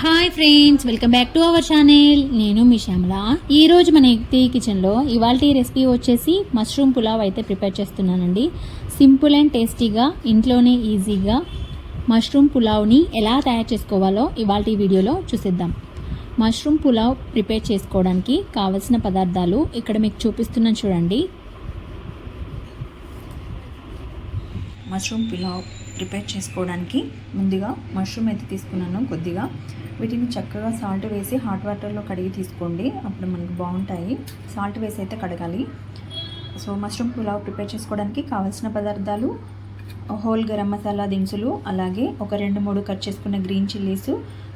Hi friends welcome back to our channel నేను మీ శ్యామల. ఈరోజు మన ఎక్తి కిచెన్లో ఇవాళ రెసిపీ వచ్చేసి మష్రూమ్ పులావ్ అయితే ప్రిపేర్ చేస్తున్నానండి. సింపుల్ అండ్ టేస్టీగా ఇంట్లోనే ఈజీగా మష్రూమ్ పులావ్ని ఎలా తయారు చేసుకోవాలో ఇవాళ వీడియోలో చూసేద్దాం. మష్రూమ్ పులావ్ ప్రిపేర్ చేసుకోవడానికి కావలసిన పదార్థాలు ఇక్కడ మీకు చూపిస్తున్నాను చూడండి. మష్రూమ్ పులావ్ ప్రిపేర్ చేసుకోవడానికి ముందుగా మష్రూమ్ అయితే తీసుకున్నాను కొద్దిగా. వీటిని చక్కగా సాల్ట్ వేసి హాట్ వాటర్లో కడిగి తీసుకోండి. అప్పుడు మనకు బాగుంటాయి. సాల్ట్ వేసి అయితే కడగాలి. సో మష్రూమ్ పులావ్ ప్రిపేర్ చేసుకోవడానికి కావాల్సిన పదార్థాలు హోల్ గరం మసాలా దినుసులు అలాగే ఒక రెండు మూడు కట్ చేసుకున్న గ్రీన్ చిల్లీస్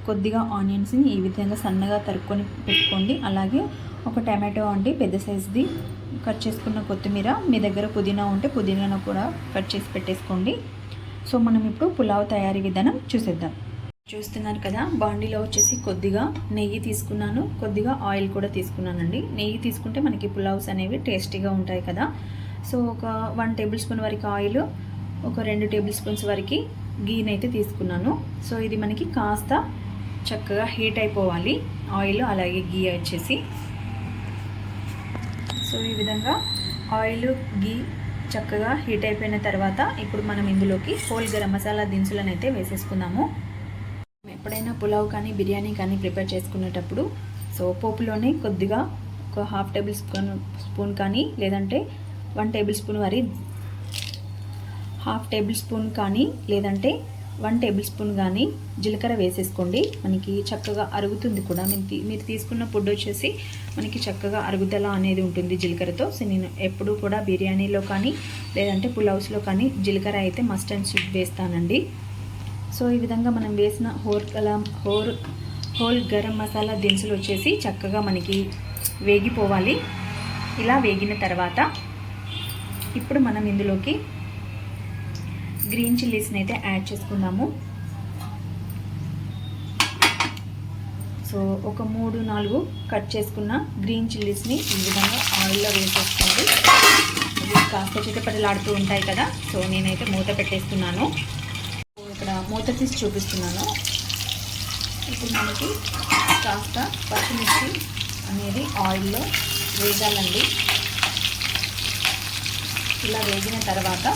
కొద్దిగా ఆనియన్స్ని ఈ విధంగా సన్నగా తరుక్కొని పెట్టుకోండి. అలాగే ఒక టమాటో అండి పెద్ద సైజుది కట్ చేసుకున్న కొత్తిమీర మీ దగ్గర పుదీనా ఉంటే పుదీనాను కూడా కట్ చేసి పెట్టేసుకోండి. సో మనం ఇప్పుడు పులావ్ తయారీ విధానం చూసేద్దాం. చూస్తున్నారు కదా బాండీలో వచ్చేసి కొద్దిగా నెయ్యి తీసుకున్నాను. కొద్దిగా ఆయిల్ కూడా తీసుకున్నానండి. నెయ్యి తీసుకుంటే మనకి పులావ్స్ అనేవి టేస్టీగా ఉంటాయి కదా. సో ఒక వన్ టేబుల్ స్పూన్ వరకు ఆయిల్ ఒక రెండు టేబుల్ స్పూన్స్ వరకు గీనైతే తీసుకున్నాను. సో ఇది మనకి కాస్త చక్కగా హీట్ అయిపోవాలి. ఆయిల్ అలాగే గీ వచ్చేసి. సో ఈ విధంగా ఆయిల్ గీ చక్కగా హీట్ అయిపోయిన తర్వాత ఇప్పుడు మనం ఇందులోకి హోల్ గరం మసాలా దినుసులను అయితే వేసేసుకుందాము. ఎప్పుడైనా పులావ్ కానీ బిర్యానీ కానీ ప్రిపేర్ చేసుకునేటప్పుడు సో పోపులోనే కొద్దిగా ఒక హాఫ్ టేబుల్ స్పూన్ స్పూన్ కానీ లేదంటే వన్ టేబుల్ స్పూన్ వరి హాఫ్ టేబుల్ స్పూన్ కానీ లేదంటే వన్ టేబుల్ స్పూన్ కానీ జీలకర్ర వేసేసుకోండి. మనకి చక్కగా అరుగుతుంది కూడా. మీరు మీరు తీసుకున్న ఫుడ్ వచ్చేసి మనకి చక్కగా అరుగుదల అనేది ఉంటుంది జీలకర్రతో. సో నేను ఎప్పుడూ కూడా బిర్యానీలో కానీ లేదంటే పులావ్స్లో కానీ జీలకర్ర అయితే మస్ట్ అండ్ షుడ్ వేస్తానండి. సో ఈ విధంగా మనం వేసిన హోర్ కలం హోర్ హోల్ గరం మసాలా దినుసులు వచ్చేసి చక్కగా మనకి వేగిపోవాలి. ఇలా వేగిన తర్వాత ఇప్పుడు మనం ఇందులోకి గ్రీన్ చిల్లీస్ని అయితే యాడ్ చేసుకున్నాము. సో ఒక మూడు నాలుగు కట్ చేసుకున్న గ్రీన్ చిల్లీస్ని ఈ విధంగా ఆయిల్లో వేసేసుకోండి అవి కాస్త చిటపటలాడుతూ ఉంటాయి కదా సో నేనైతే మూత పెట్టేస్తున్నాను. సో ఇక్కడ మూత తీసి చూపిస్తున్నాను. ఇప్పుడు మనకి కాస్త పచ్చిమిర్చి అనేది ఆయిల్లో వేగాలండి. ఇలా వేగిన తర్వాత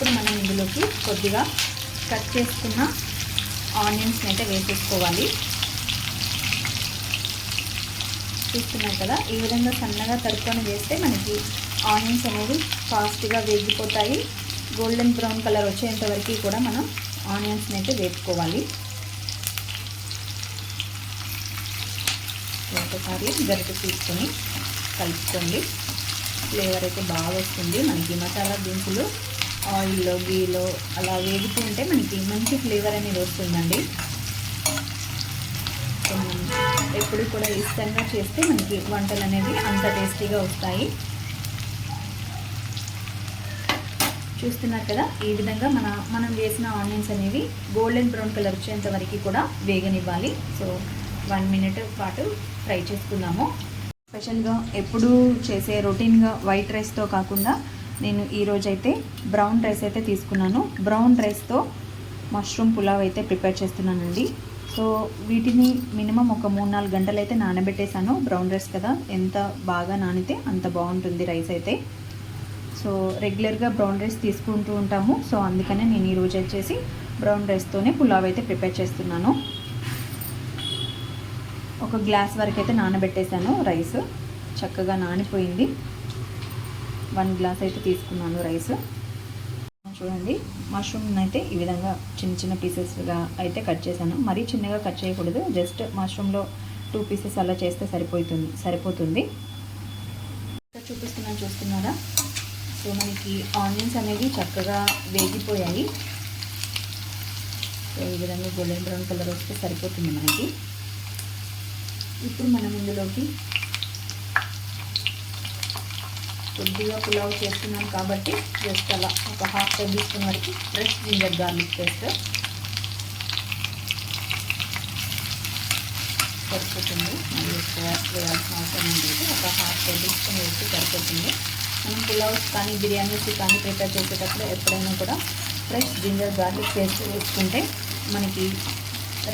ఇప్పుడు మనం ఇందులోకి కొద్దిగా కట్ చేసుకున్న ఆనియన్స్ని అయితే వేసేసుకోవాలి. చూస్తున్నారు కదా ఈ విధంగా సన్నగా తరుక్కొని వేస్తే మనకి ఆనియన్స్ అనేవి ఫాస్ట్గా వేగిపోతాయి. గోల్డెన్ బ్రౌన్ కలర్ వచ్చేంత వరకు కూడా మనం ఆనియన్స్ని అయితే వేపుకోవాలి. ఒకసారి గరిట తీసుకొని కలుపుకోండి. ఫ్లేవర్ అయితే బాగా వస్తుంది. మనకి మసాలా దింపులు ఆయిల్లో గీలో అలా వేగుతుంటే మనకి మంచి ఫ్లేవర్ అనేది వస్తుందండి. ఎప్పుడు కూడా ఇష్టంగా చేస్తే మనకి వంటలు అనేవి అంత టేస్టీగా వస్తాయి. చూస్తున్నారు కదా ఈ విధంగా మన మనం వేసిన ఆనియన్స్ అనేవి గోల్డెన్ బ్రౌన్ కలర్ వచ్చేంత వరకు కూడా వేగనివ్వాలి. సో వన్ మినిట్ పాటు ఫ్రై చేసుకుందాము. స్పెషల్గా ఎప్పుడు చేసే రొటీన్గా వైట్ రైస్తో కాకుండా నేను ఈరోజైతే బ్రౌన్ రైస్ అయితే తీసుకున్నాను. బ్రౌన్ రైస్తో మష్రూమ్ పులావ్ అయితే ప్రిపేర్ చేస్తున్నానండి. సో వీటిని మినిమం ఒక మూడు నాలుగు గంటలు అయితే నానబెట్టేశాను. బ్రౌన్ రైస్ కదా ఎంత బాగా నానితే అంత బాగుంటుంది రైస్ అయితే. సో రెగ్యులర్గా బ్రౌన్ రైస్ తీసుకుంటూ ఉంటాము. సో అందుకనే నేను ఈరోజు వచ్చేసి బ్రౌన్ రైస్తోనే పులావ్ అయితే ప్రిపేర్ చేస్తున్నాను. ఒక గ్లాస్ వరకు అయితే నానబెట్టేశాను రైస్. చక్కగా నానిపోయింది. వన్ గ్లాస్ అయితే తీసుకున్నాను రైస్. చూడండి మష్రూమ్ అయితే ఈ విధంగా చిన్న చిన్న పీసెస్గా అయితే కట్ చేశాను. మరీ చిన్నగా కట్ చేయకూడదు. జస్ట్ మష్రూమ్లో టూ పీసెస్ అలా చేస్తే సరిపోతుంది సరిపోతుంది. చూపిస్తున్నాను చూస్తున్నారా? సో మనకి ఆనియన్స్ అనేవి చక్కగా వేగిపోయాయి. సో ఈ విధంగా గోల్డెన్ బ్రౌన్ కలర్ వస్తే సరిపోతుంది మనకి. ఇప్పుడు మనం ఇందులోకి కొద్దిగా పులావ్ చేస్తున్నాం కాబట్టి జస్ట్ అలా ఒక హాఫ్ టేబుల్ స్పూన్ వరకు ఫ్రెష్ జింజర్ గార్లిక్ పేస్ట్ సరిపోతుంది. మళ్ళీ ఎక్కువ వేయాల్సిన అవసరం లేదు ఒక హాఫ్ టేబుల్ స్పూన్ వేసి సరిపోతుంది. మనం పులావ్స్ కానీ బిర్యానీస్ కానీ ప్రిపేర్ చేసేటప్పుడు ఎప్పుడైనా కూడా ఫ్రెష్ జింజర్ గార్లిక్ పేస్ట్ వేసుకుంటే మనకి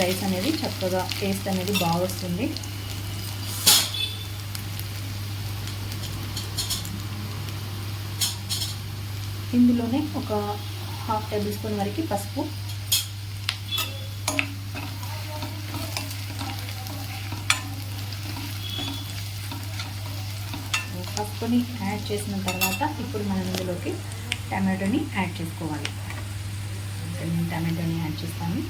రైస్ అనేది చక్కగా టేస్ట్ అనేది బాగా వస్తుంది. ఇందులోనే ఒక హాఫ్ టేబుల్ స్పూన్ వరకు పసుపు. పసుపుని యాడ్ చేసిన తర్వాత ఇప్పుడు మనం ఇందులోకి టమాటోని యాడ్ చేసుకోవాలి. నేను టమాటోని యాడ్ చేస్తాను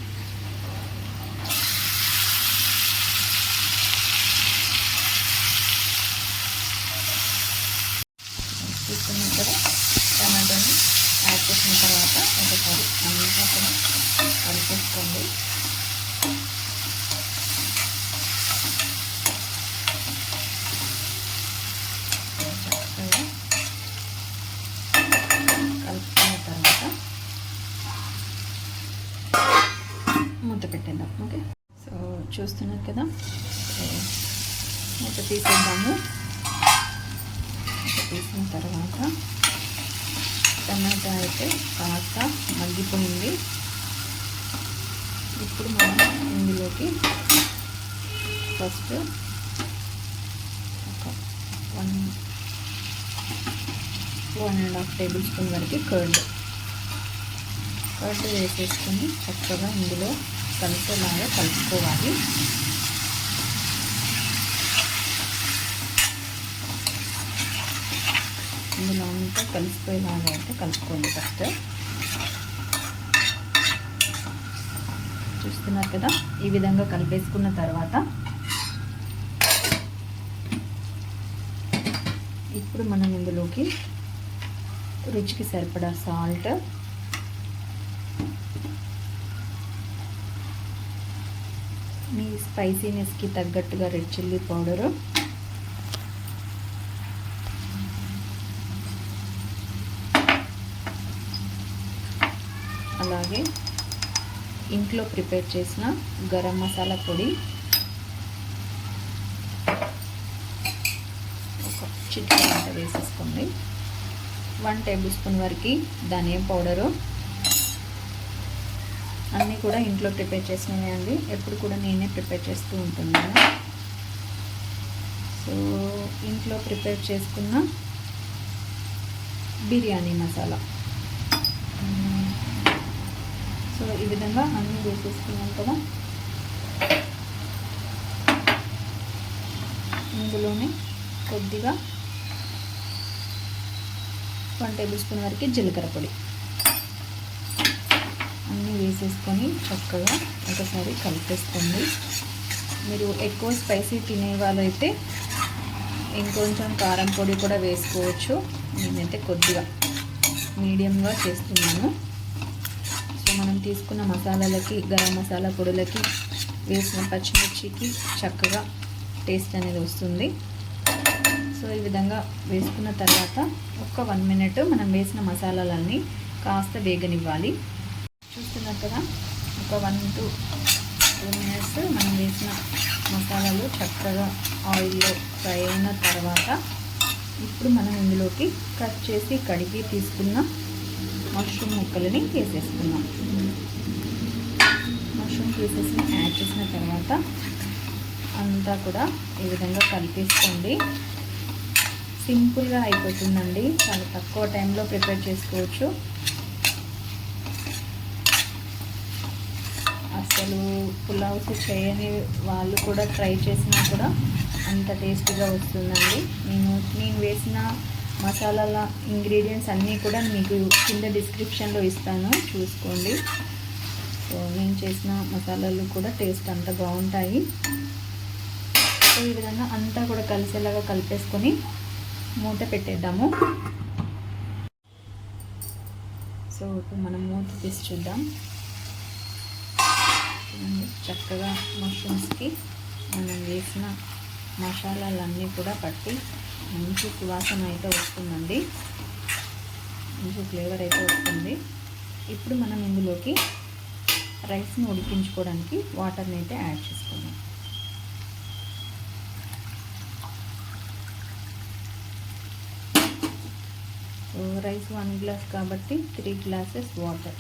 చూస్తున్నాం కదా టమాటోని యాడ్ చేసిన తర్వాత ఒకసారి అంతా కూడా కలిపేసుకోండి చక్కగా కలుపుకున్న తర్వాత మూత పెట్టేద్దాం ఓకే సో చూస్తున్నారు కదా. మూత తీసేద్దాము. మూత తీసిన తర్వాత టమాటా అయితే కాస్త మగ్గిపోయింది. ఇప్పుడు మనం ఇందులోకి ఫస్ట్ ఒక one one and half tablespoon వరకు కర్డ్. కర్డ్ వేసేసుకొని చక్కగా ఇందులో కలిసేలాగా కలుపుకోవాలి. ఇందులో అంతా కలిసిపోయేలాగా అయితే కలుపుకోండి ఫస్ట్. చూస్తున్నారు కదా ఈ విధంగా కలిపేసుకున్న తర్వాత ఇప్పుడు మనం ఇందులోకి రుచికి సరిపడా సాల్ట్ మీ స్పైసీనెస్కి తగ్గట్టుగా రెడ్ చిల్లీ పౌడరు. అలాగే ఇంట్లో ప్రిపేర్ చేసిన గరం మసాలా పొడి. ఒక చిటికెడు వేసేసుకోండి. వన్ టేబుల్ స్పూన్ వరకు ధనియా పౌడరు. అన్నీ కూడా ఇంట్లో ప్రిపేర్ చేసినవే అండి. ఎప్పుడు కూడా నేనే ప్రిపేర్ చేస్తూ ఉంటున్నాను. సో ఇంట్లో ప్రిపేర్ చేసుకున్న బిర్యానీ మసాలా. సో ఈ విధంగా అన్నీ వేసేసుకున్నాం కదా. ఇందులోనే కొద్దిగా వన్ టేబుల్ స్పూన్ వరకు జీలకర్ర పొడి. అన్నీ వేసేసుకొని చక్కగా ఒకసారి కలిపేసుకోండి. మీరు ఎక్కువ స్పైసీ తినే వాళ్ళైతే ఇంకొంచెం కారం పొడి కూడా వేసుకోవచ్చు. నేనైతే కొద్దిగా మీడియంగా చేస్తున్నాను. సో మనం తీసుకున్న మసాలాలకి గరం మసాలా పొడులకి వేసిన పచ్చిమిర్చికి చక్కగా టేస్ట్ అనేది వస్తుంది. సో ఈ విధంగా వేసుకున్న తర్వాత ఒక వన్ మినిట్ మనం వేసిన మసాలాలన్నీ కాస్త వేగనివ్వాలి. చూస్తున్నారు కదా ఒక వన్ టు టూ మినిట్స్ మనం వేసిన మసాలాలు చక్కగా ఆయిల్లో ఫ్రై అయిన తర్వాత ఇప్పుడు మనం ఇందులోకి కట్ చేసి కడిగి తీసుకున్న మష్రూమ్ ముక్కలని వేసేసుకున్నాం మష్రూమ్ పీసెస్ని యాడ్ చేసిన తర్వాత అంతా కూడా ఈ విధంగా కలిపేసుకోండి. సింపుల్గా అయిపోతుందండి. చాలా తక్కువ టైంలో ప్రిపేర్ చేసుకోవచ్చు. అసలు పులావ్స్ చేయని వాళ్ళు కూడా ట్రై చేసినా కూడా అంత టేస్ట్గా వస్తుందండి. నేను నేను వేసిన మసాలాల ఇంగ్రీడియంట్స్ అన్నీ కూడా మీకు కింద డిస్క్రిప్షన్లో ఇస్తాను. చూసుకోండి. సో నేను చేసిన మసాలాలు కూడా టేస్ట్ అంత బాగుంటాయి. సో ఈ విధంగా అంతా కూడా కలిసేలాగా కలిపేసుకొని మూత పెట్టేద్దాము. సో ఇప్పుడు మనం మూత తీసి చూద్దాం. చక్కగా మష్రూమ్స్కి మనం వేసిన మసాలాలన్నీ కూడా పట్టి మంచి సువాసన అయితే వస్తుందండి. మంచి ఫ్లేవర్ అయితే వస్తుంది. ఇప్పుడు మనం ఇందులోకి రైస్ని ఉడికించుకోవడానికి వాటర్ని అయితే యాడ్ చేసుకుందాం. రైస్ వన్ గ్లాస్ కాబట్టి త్రీ గ్లాసెస్ వాటర్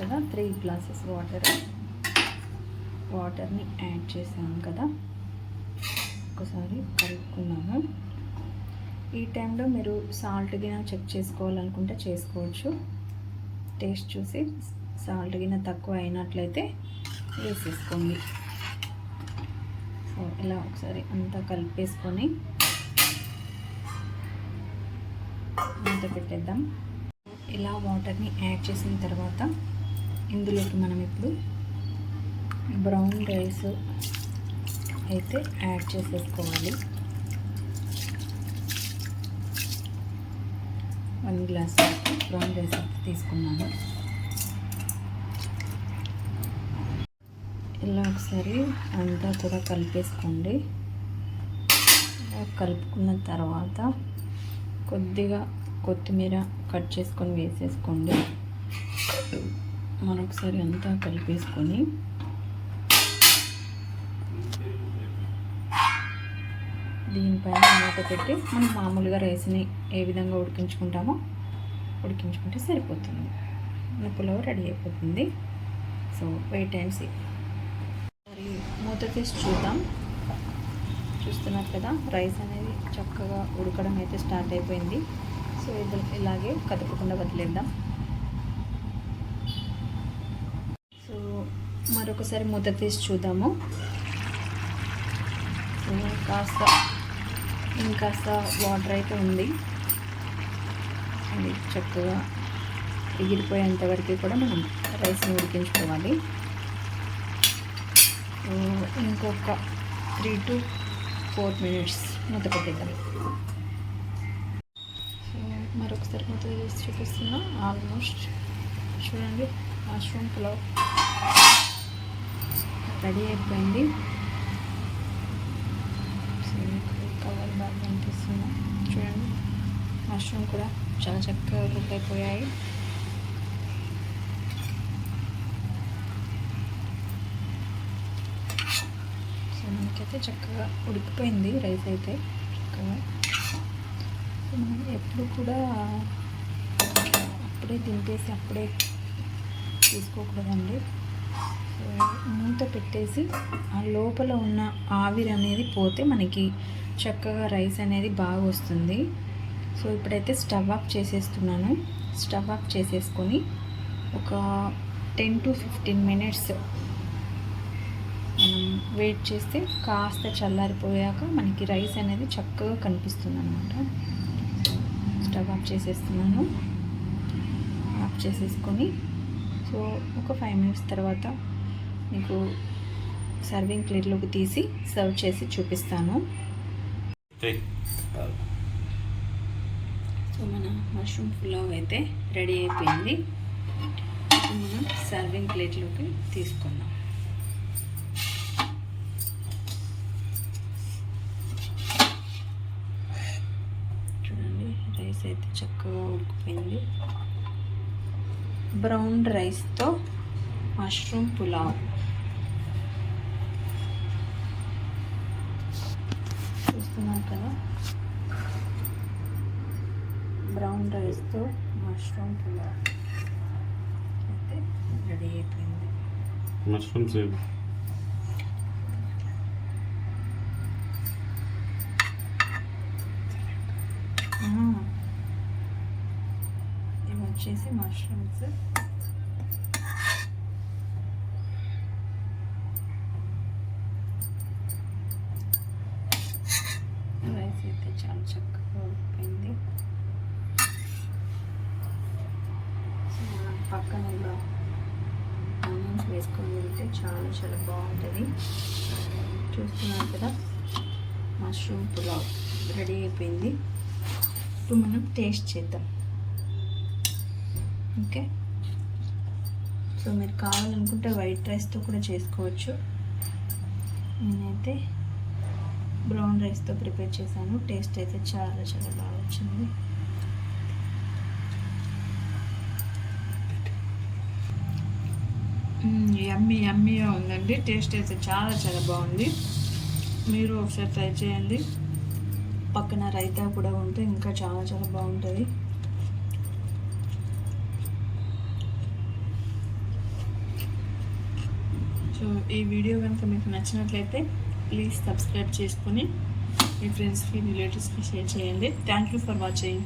కదా త్రీ గ్లాసెస్ వాటర్. వాటర్ని యాడ్ చేసాము కదా. ఒకసారి కలుపుకున్నాము ఈ టైంలో మీరు సాల్ట్ గిన చెక్ చేసుకోవాలనుకుంటే చేసుకోవచ్చు. టేస్ట్ చూసి సాల్ట్ గిన తక్కువ అయినట్లయితే వేసేసుకోండి. సో ఇలా ఒకసారి అంతా కలిపేసుకొని అంతా పెట్టేద్దాం. ఇలా వాటర్ని యాడ్ చేసిన తర్వాత ఇందులోకి మనం ఇప్పుడు బ్రౌన్ రైస్ అయితే యాడ్ చేసేసుకోవాలి. వన్ గ్లాస్ బ్రౌన్ రైస్ అయితే తీసుకున్నాను. ఇలా ఒకసారి అంతా కూడా కలిపేసుకోండి. కలుపుకున్న తర్వాత కొద్దిగా కొత్తిమీర కట్ చేసుకొని వేసేసుకోండి. మరొకసారి అంతా కలిపేసుకొని దీనిపైన మూత పెట్టి మనం మామూలుగా రైస్ని ఏ విధంగా ఉడికించుకుంటామో ఉడికించుకుంటే సరిపోతుంది. మన పులావ్ రెడీ అయిపోతుంది. So wait and see. మరి మూత తీసి చూద్దాం. చూస్తున్నారు కదా రైస్ అనేది చక్కగా ఉడకడం అయితే స్టార్ట్ అయిపోయింది. సో ఇద్దరు ఇలాగే కదపకుండా వదిలేద్దాం. సో మరొకసారి మూత తీసి చూద్దాము. సో కాస్త ఇంకాస్త వాటర్ అయితే ఉంది. అది చక్కగా ఎగిరిపోయేంత వరకు కూడా మనం రైస్ని ఉడికించుకోవాలి. ఇంకొక త్రీ టు ఫోర్ మినిట్స్ మూత పెట్టేద్దాం. సో మరొకసారి మూత తీసి చూపిస్తున్నా. ఆల్మోస్ట్ చూడండి మష్రూమ్ పులావ్. రెడీ అయిపోయింది. సో కలర్ బాగా అనిపిస్తుంది చూడండి మష్రూమ్ కూడా చాలా చక్కగా కుక్ అయిపోయాయి. సో మనకైతే చక్కగా ఉడికిపోయింది రైస్ అయితే చక్కగా. సో మనం ఎప్పుడు కూడా అప్పుడే తింటేసి అప్పుడే తీసుకోకూడదండి. మూత పెట్టేసి ఆ లోపల ఉన్న ఆవిరి అనేది పోతే మనకి చక్కగా రైస్ అనేది బాగా వస్తుంది. సో ఇప్పుడైతే స్టవ్ ఆఫ్ చేసేస్తున్నాను. స్టవ్ ఆఫ్ చేసేసుకొని ఒక టెన్ టు ఫిఫ్టీన్ మినిట్స్ మనం వెయిట్ చేస్తే కాస్త చల్లారిపోయాక మనకి రైస్ అనేది చక్కగా కనిపిస్తుంది అనమాట స్టవ్ ఆఫ్ చేసేస్తున్నాను. ఆఫ్ చేసేసుకొని సో ఒక ఫైవ్ మినిట్స్ తర్వాత మీకు సర్వింగ్ ప్లేట్లోకి తీసి సర్వ్ చేసి చూపిస్తాను. సో మన మష్రూమ్ పులావ్ అయితే రెడీ అయిపోయింది. మనం సర్వింగ్ ప్లేట్లోకి తీసుకుందాం. చూడండి రైస్ అయితే చక్కగా ఉడికిపోయింది. బ్రౌన్ రైస్తో మష్రూమ్ పులావ్ చూస్తున్నారు కదా బ్రౌన్ రైస్తో మష్రూమ్ పులావ్ అయితే రెడీ అయిపోయింది. ఆ. ఇవి వచ్చేసి మష్రూమ్స్ రైస్ అయితే చాలా చక్కగా ఉడిపోయింది సో మనం పక్కన ఇలా ఆనియన్స్ వేసుకొని వెళ్తే చాలా చాలా బాగుంటుంది. చూస్తున్నారు కదా? మష్రూమ్ పులావ్ రెడీ అయిపోయింది. ఇప్పుడు మనం టేస్ట్ చేద్దాం. ఓకే? సో మీరు కావాలనుకుంటే వైట్ రైస్తో కూడా చేసుకోవచ్చు. నేనైతే బ్రౌన్ రైస్తో ప్రిపేర్ చేశాను. టేస్ట్ అయితే చాలా చాలా బాగా వచ్చింది. యమ్మీ ఎమ్మీగా ఉందండి. టేస్ట్ అయితే చాలా చాలా బాగుంది. మీరు ఒకసారి ట్రై చేయండి. పక్కన రైతా కూడా ఉంటే ఇంకా చాలా చాలా బాగుంటుంది. సో ఈ వీడియో కనుక మీకు నచ్చినట్లయితే ప్లీజ్ సబ్స్క్రైబ్ చేసుకొని మీ ఫ్రెండ్స్కి రిలేటివ్స్కి షేర్ చేయండి. Thank you for watching